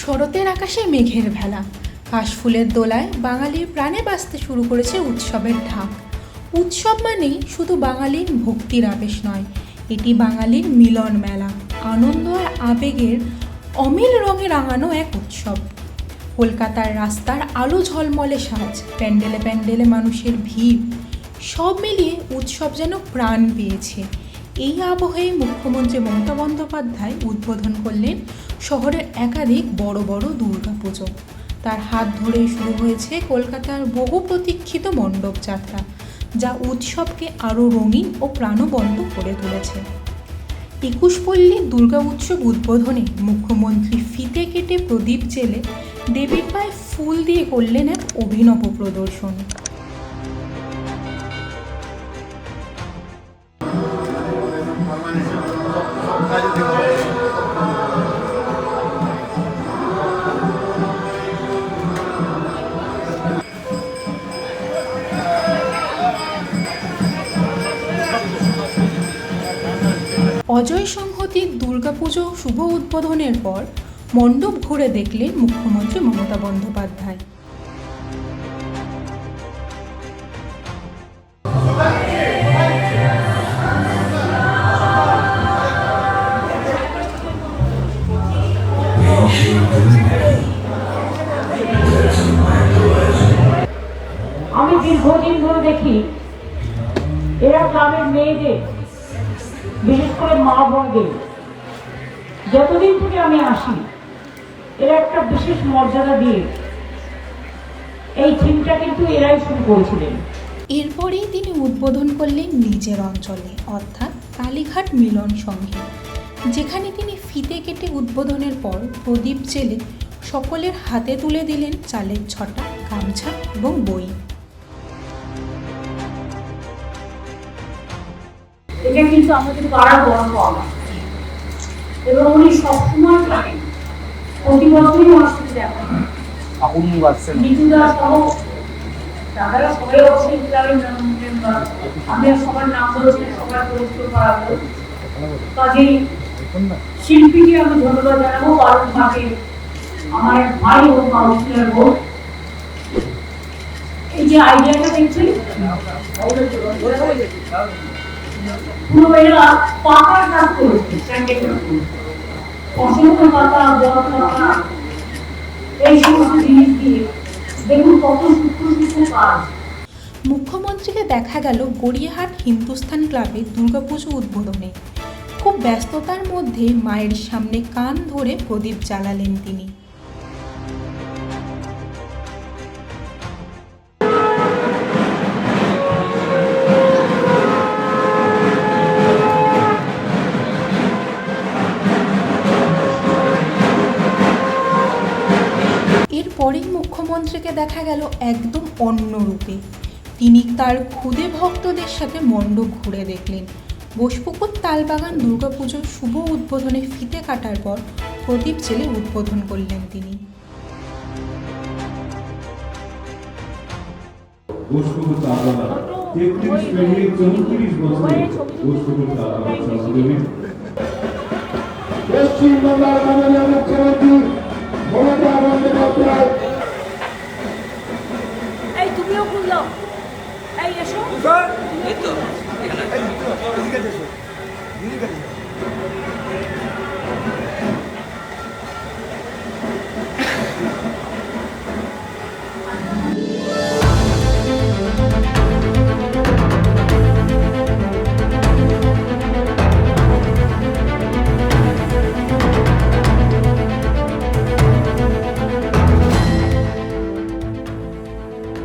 শরতের আকাশে মেঘের ভেলা। কাশফুলের দোলায় বাঙালির প্রাণে বাঁচতে শুরু করেছে উৎসবের ঢাক। উৎসব মানেই শুধু বাঙালির ভক্তির আবেশ নয়, এটি বাঙালির মিলন মেলা। আনন্দ আর আবেগের অমিল রঙে রাঙানো এক উৎসব। কলকাতার রাস্তার আলো ঝলমলে সাজ, প্যান্ডেলে প্যান্ডেলে মানুষের ভিড়, সব মিলিয়ে উৎসব যেন প্রাণ পেয়েছে। এই আবহে মুখ্যমন্ত্রী মমতা বন্দ্যোপাধ্যায় উদ্বোধন করলেন শহরের একাধিক বড় বড় দুর্গাপুজো তার হাত ধরেই শুরু হয়েছে কলকাতার বহু প্রতীক্ষিত মণ্ডপ যাত্রা, যা উৎসবকে আরও রঙিন ও প্রাণবন্ত করে তুলেছে। একুশপল্লী দুর্গা উৎসব উদ্বোধনে মুখ্যমন্ত্রী ফিতে কেটে প্রদীপ জেলে দেবীর পায়ে ফুল দিয়ে করলেন এক অভিনব প্রদর্শন। অজয় সংহতির দুর্গাপুজো শুভ উদ্বোধনের পর মণ্ডপ ঘুরে দেখলেন মুখ্যমন্ত্রী মমতা বন্দ্যোপাধ্যায়। আমি দীর্ঘদিন ধরে দেখি এরা গ্রামের মেয়েদের বিশেষ করে মা বোনদের। যতদিন থেকে আমি আসি, এরা একটা বিশেষ মর্যাদা দিয়ে এই থিমটা কিন্তু এরাই শুরু করেছিলেন। এরপরেই তিনি উদ্বোধন করলেন নিজের অঞ্চলে, অর্থাৎ কালীঘাট মিলন সংঘে, যেখানে তিনি ফিতে কেটে উদ্বোধনের পর প্রদীপ জেলে সকলের হাতে তুলে দিলেন চালের ছটা, গামছা এবং বই। এটা কিন্তু আমাদের পাড়া বড় পাওয়া এবং উনি সবসময় থাকেন। প্রতি বছরই আমার সাথে দেখা দাদারা সবাই অবশ্যই ক্লাবের মেম্বার। আমি সবার নাম বলেছি সবার পরিচিত করাবো। কাজেই শিল্পীকে আমি ধন্যবাদ জানাব কারণ তাকে আমার এক ভাই ও কাউন্সিলর ভোট এই যে আইডিয়াটা দেখছেন? পাকা কাজ করেছে অসংখ্য পাতা পাতা এই সমস্ত জিনিস দিয়ে দেখুন কত কাজ। মুখ্যমন্ত্রীকে দেখা গেল গড়িয়াহাট হিন্দুস্থান ক্লাবে দুর্গাপুজো উদ্বোধনে। খুব ব্যস্ততার মধ্যে মায়ের সামনে কান ধরে প্রদীপ জ্বালালেন তিনি। মুখ্যমন্ত্রীকে দেখা গেল একদম অন্য রূপে তিনি তার খুদে ভক্তদের সাথে মণ্ডপ ঘুরে দেখলেন। বোসপুকুর তালবাগান দুর্গাপুজোর শুভ উদ্বোধনে ফিতে কাটার পর প্রদীপ জেলে উদ্বোধন করলেন তিনি। ঘোষপুকুর তালবাগান তেত্রিশ পেরিয়ে চৌত্রিশ বছরে ঘোষপুকুর তালবাগান পশ্চিমবাংলার মাননীয় মুখ্যমন্ত্রী